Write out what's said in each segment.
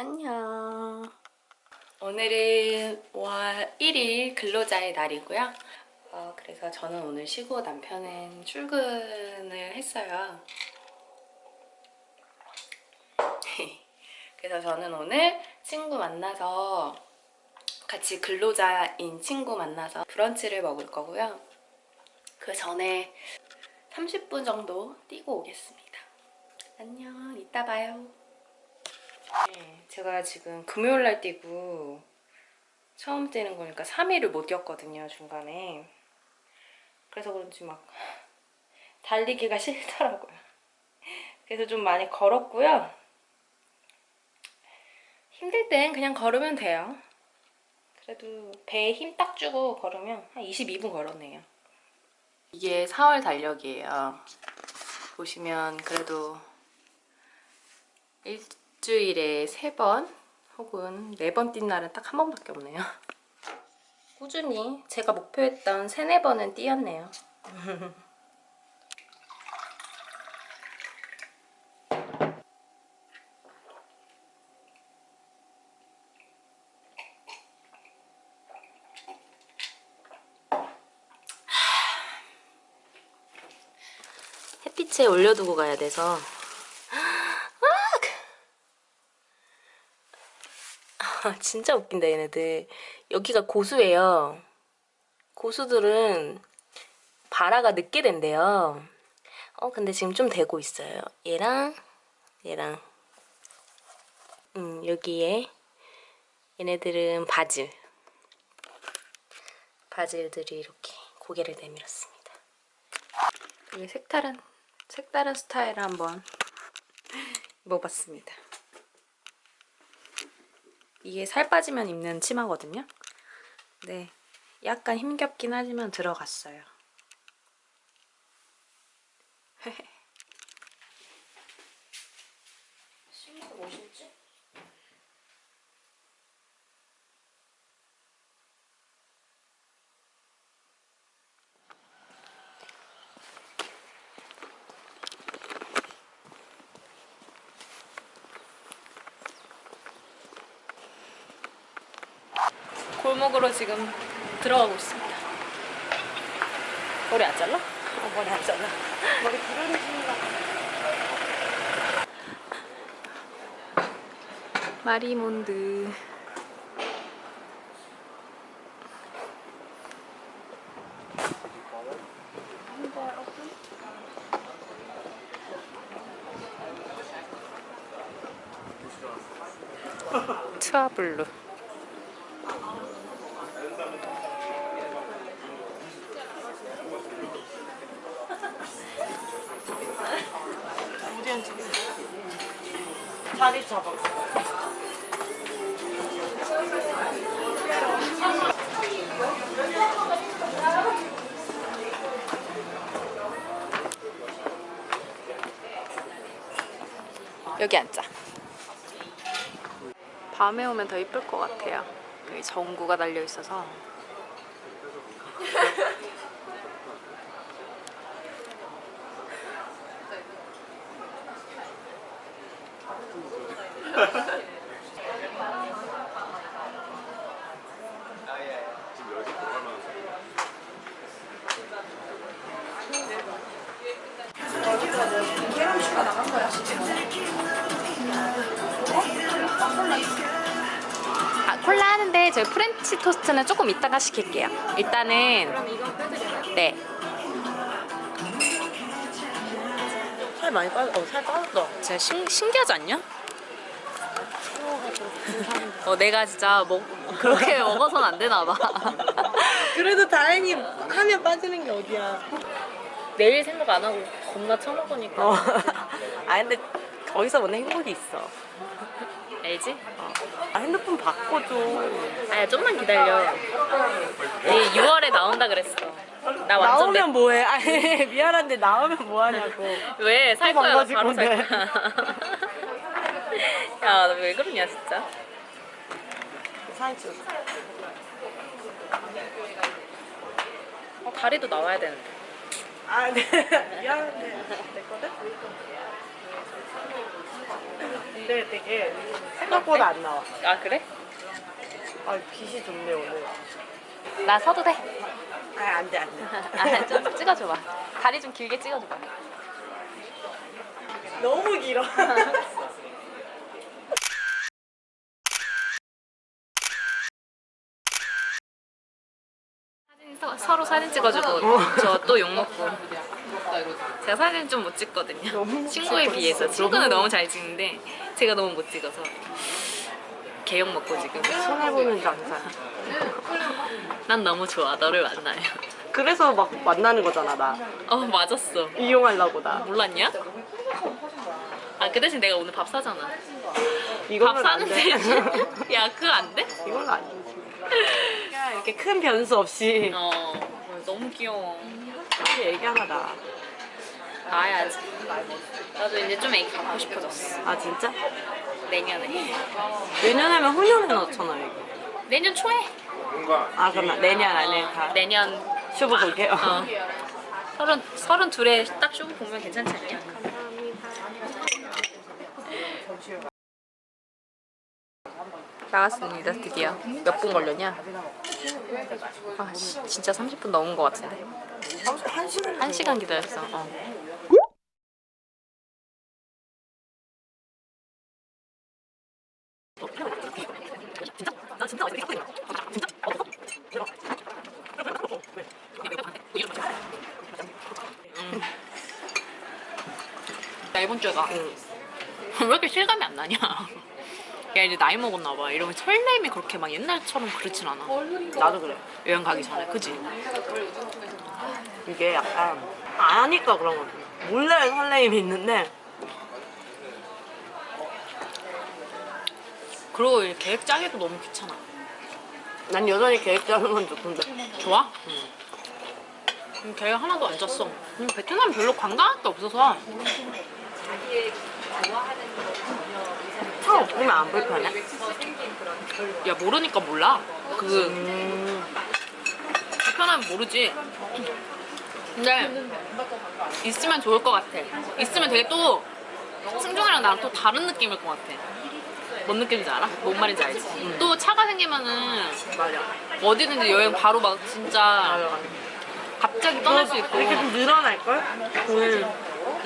안녕. 오늘은 5월 1일 근로자의 날이고요. 어, 그래서 저는 오늘 쉬고 남편은 출근을 했어요. 그래서 저는 오늘 친구 만나서 같이 근로자인 친구 만나서 브런치를 먹을 거고요. 그 전에 30분 정도 뛰고 오겠습니다. 안녕, 이따 봐요. 네, 제가 지금 금요일 날 뛰고 처음 뛰는 거니까 3일을 못 뛰었거든요, 중간에. 그래서 그런지 막 달리기가 싫더라고요. 그래서 좀 많이 걸었고요. 힘들 땐 그냥 걸으면 돼요. 그래도 배에 힘 딱 주고 걸으면 한 22분 걸었네요. 이게 4월 달력이에요. 보시면 그래도 일 주일에 3번 혹은 4번 뛴 날은 딱 한 번밖에 없네요. 꾸준히 제가 목표했던 3, 4번은 뛰었네요. 햇빛에 올려두고 가야 돼서 아, 진짜 웃긴다 얘네들. 여기가 고수예요. 고수들은 발화가 늦게 된대요. 어 근데 지금 좀 되고 있어요. 얘랑 얘랑. 음 여기에 얘네들은 바질. 바질들이 이렇게 고개를 내밀었습니다. 이 색다른 색다른 스타일을 한번 입어봤습니다. 이게 살 빠지면 입는 치마거든요. 네, 약간 힘겹긴 하지만 들어갔어요. 골목으로 지금 들어가고 있습니다. 머리 안 잘라? 어, 머리 안 잘라. 머리 부르는가 마리몬드. 트아블루. 여기 앉자. 밤에 오면 더 이쁠 것 같아요. 여기 전구가 달려 있어서. 아, 콜라 하는데 저희 프렌치 토스트는 조금 이따가 시킬게요. 일단은 네. 살 많이 빠졌, 어, 살 빠졌다. 진짜 신, 신기하지 않냐? 어, 내가 진짜 먹 그렇게 먹어서는 안 되나 봐. 그래도 다행히 하면 빠지는 게 어디야. 내일 생각 안 하고 겁나 처먹으니까. 어. 아, 근데 거기서 오는 행복이 있어. 알지? 아, 핸드폰 바꿔줘. 아야 좀만 기다려. 내일 6월에 나온다 그랬어. 나 완전 나오면 뭐해? 아니, 미안한데 나오면 뭐하냐고. 내... 왜살 또 거야? 나 망가질 바로 살 건데. 거야. 야, 너 왜 그러냐 진짜? 사진 찍어. 어, 다리도 나와야 되는데. 아, 네. 미안한데. 됐거든? 근데 되게 생각보다 안 나와. 아 그래? 아 빛이 좋네 오늘. 나 서도 돼. 아 안 돼 안돼. 아, 좀 찍어줘봐. 다리 좀 길게 찍어줘봐. 너무 길어. 사진 서, 서로 사진 찍어주고 저 또 욕 먹고. 제가 사진 좀 못 찍거든요. 너무 친구에 비해서. 친구는 너무 잘 찍는데 제가 너무 못 찍어서 개욕 먹고 지금. 손해보는 장사. 난 너무 좋아. 너를 만나요. 그래서 막 만나는 거잖아 나. 어 맞았어. 이용하려고 나. 몰랐냐? 아 그 대신 내가 오늘 밥 사잖아. 밥 사는 돼. 대신 야 그거 안 돼? 이걸로 안 돼. 그냥 이렇게 큰 변수 없이 어 너무 귀여워. 얘기하나 나. 나야지. 나도 이제 좀 애기 갖고 싶어졌어. 아 진짜? 내년에. 내년에면 후년에 넣잖아 이거. 내년 초에. 아 그럼 내년 안에 다 내년 쇼부 볼게요. 어. 서른 서른 둘에 딱 쇼부 보면 괜찮지 않냐? 나왔습니다 드디어 몇 분 걸렸냐? 아 씨, 진짜 30분 넘은 것 같은데 한 시간 한 시간 기다렸어 어. 나 이번 주에 가. 응. 왜 이렇게 실감이 안 나냐? 야 이제 나이 먹었나 봐. 이러면 설렘이 그렇게 막 옛날처럼 그렇진 않아. 나도 그래. 여행 가기 전에, 그지? 이게 약간 아니까 그런 거. 몰래 설레임이 있는데 그리고 이 계획 짜기도 너무 귀찮아. 난 여전히 계획 짜는 건 좋던데. 좋아? 응. 계획 하나도 안 짰어. 음, 베트남 별로 관광할 게 없어서. 차 없으면 안 불편해? 야 모르니까 몰라. 그 음, 불편하면 모르지. 근데 있으면 좋을 것 같아. 있으면 되게 또 승종이랑 나랑 또 다른 느낌일 것 같아. 뭔 느낌인지 알아? 뭔 말인지 알지? 또 차가 생기면은 맞아. 어디든지 여행 바로 막 진짜. 갑자기 떠날 수 있고. 이렇게 좀 늘어날걸? 오늘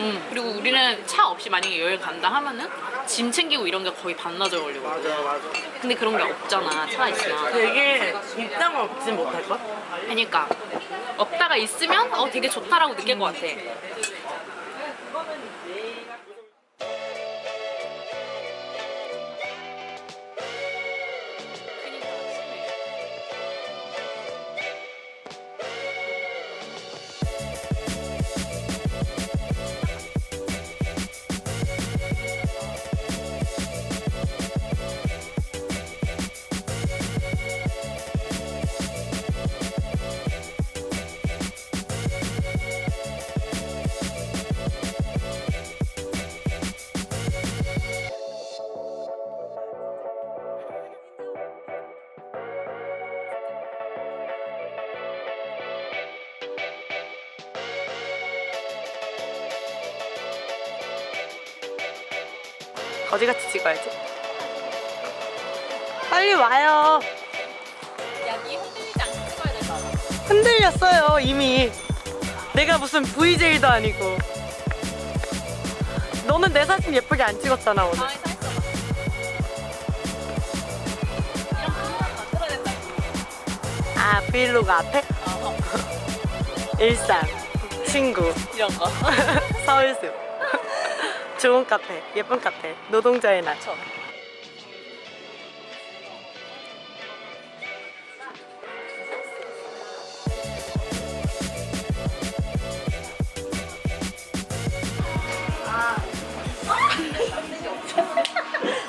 응. 그리고 우리는 차 없이 만약에 여행 간다 하면은 짐 챙기고 이런 게 거의 반나절 걸리고. 맞아. 근데 그런 게 없잖아. 차 있으면. 되게 입장을 없진 못할걸? 그러니까 없다가 있으면 어 되게 좋다라고 느낄 것 같아. 거지같이 찍어야지. 빨리 와요. 야니 흔들리지 않게 찍어야 된다. 흔들렸어요 이미. 내가 무슨 VJ도 아니고. 너는 내 사진 예쁘게 안 찍었잖아 오늘. 서. 이런 분위기 된다. 아 브이로그 앞에 어, 일상 친구 이런 거. 서울숲 좋은 카페 예쁜 카페 노동자의 날. 저.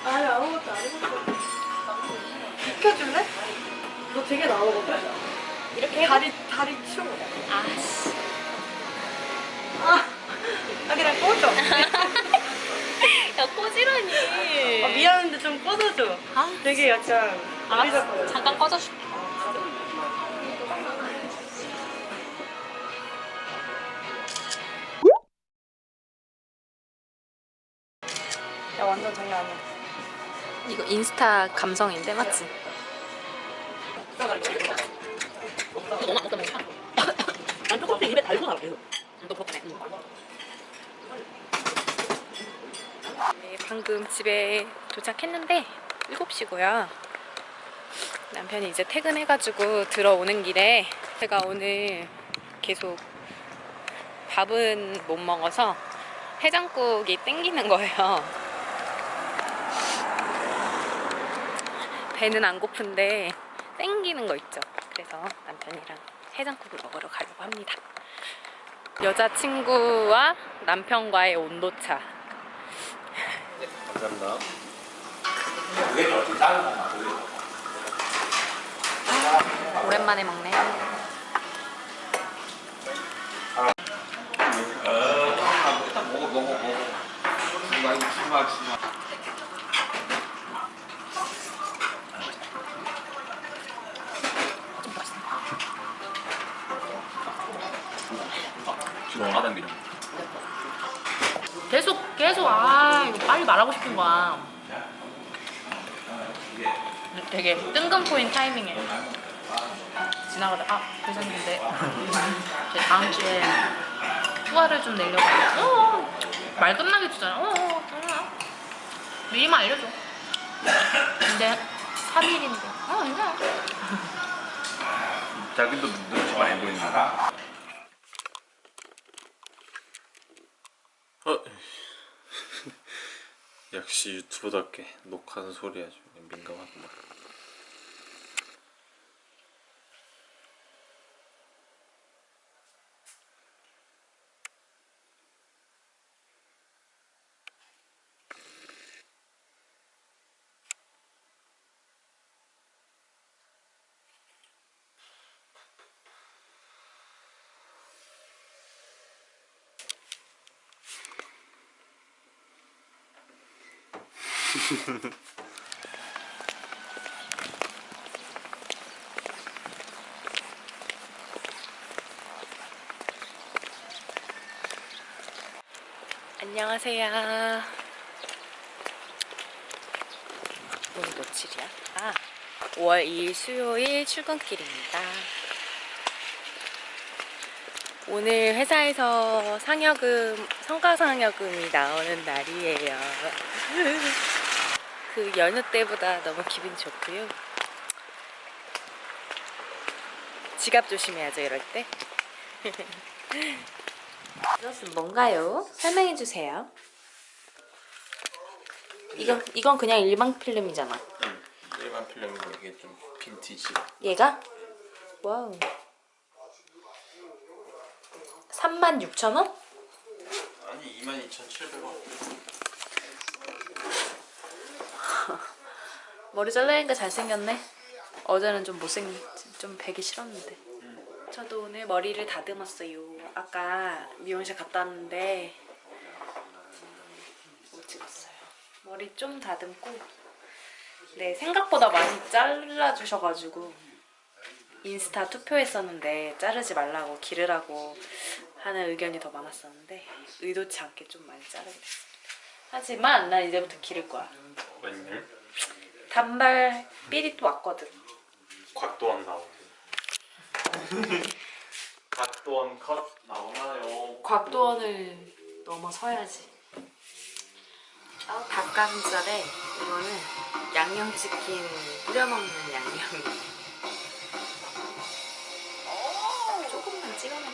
아니 아무것도 안 했어. 비켜줄래? 너 되게 나오거든. 이렇게 다리 다리 치워. 아씨. 아, 아 그냥 꺼줘. 야 꼬지라니. 아, 미안한데 좀 꺼줘줘. 아, 되게 약간 알았어. 어리적거려. 잠깐 꺼져줄게. 나 완전 장난 아니야. 이거 인스타 감성인데 맞지? 난 조금씩 입에 달고 나와 계속. 네, 방금 집에 도착했는데 7시고요. 남편이 이제 퇴근해가지고 들어오는 길에 제가 오늘 계속 밥은 못 먹어서 해장국이 땡기는 거예요. 배는 안 고픈데 땡기는 거 있죠. 그래서 남편이랑 해장국을 먹으러 가려고 합니다. 여자친구와 남편과의 온도차. 감사합니다. 오랜만에 먹네. 일단 먹어 먹어 먹어. 주마 주마 주마. 시원하단 기름. 계속 계속 아 이거 빨리 말하고 싶은 거야. 되게 뜬금 포인 타이밍에 지나가다 아 교수님인데 제 다음 주에 투어를 좀 내려고 어, 어. 말 끝나게 주잖아 어, 어, 어. 미리만 알려줘 근데 3일인데 어 괜찮아 자기도 눈치 많이 보이는데. 어. 역시 유튜버답게 녹화하는 소리 아주 민감하구만. 안녕하세요. 오늘 며칠이야? 아, 5월 2일 수요일 출근길입니다. 오늘 회사에서 상여금, 성과상여금이 나오는 날이에요. 그 연휴 때보다 너무 기분이 좋고요. 지갑 조심해야죠, 이럴 때. 이것은 뭔가요? 설명해 주세요. 이건 이건 그냥 일반 필름이잖아. 일반 필름이 이게 좀 빈티지. 얘가 와우. 36,000원? 아니 22,700원. 머리 잘라니까 잘생겼네. 어제는 좀 못생, 좀 배기 싫었는데. 저도 오늘 머리를 다듬었어요. 아까 미용실 갔다 왔는데 못 찍었어요. 머리 좀 다듬고, 네 생각보다 많이 잘라주셔가지고 인스타 투표했었는데 자르지 말라고 기르라고 하는 의견이 더 많았었는데 의도치 않게 좀 많이 자르게 됐습니다. 하지만 난 이제부터 기를 거야. 단발 삘이 또 왔거든. 곽도원 나오고. 곽도원 컷 나오나요? 곽도원을 넘어서야지. 어, 닭가슴살에 이거는 양념치킨 뿌려 먹는 양념이. 조금만 찍어 먹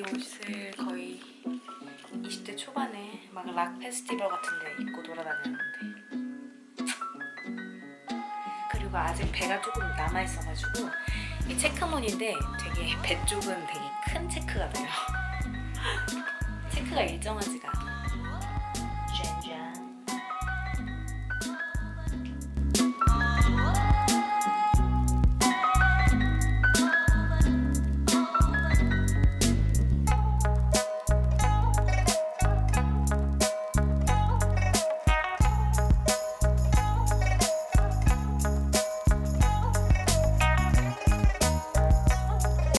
이 옷을 거의 20대 초반에 막 락 페스티벌 같은 데 입고 돌아다녔는데 그리고 아직 배가 조금 남아있어가지고 이 체크무늬인데 되게 배 쪽은 되게 큰 체크가 돼요. 체크가 일정하지가.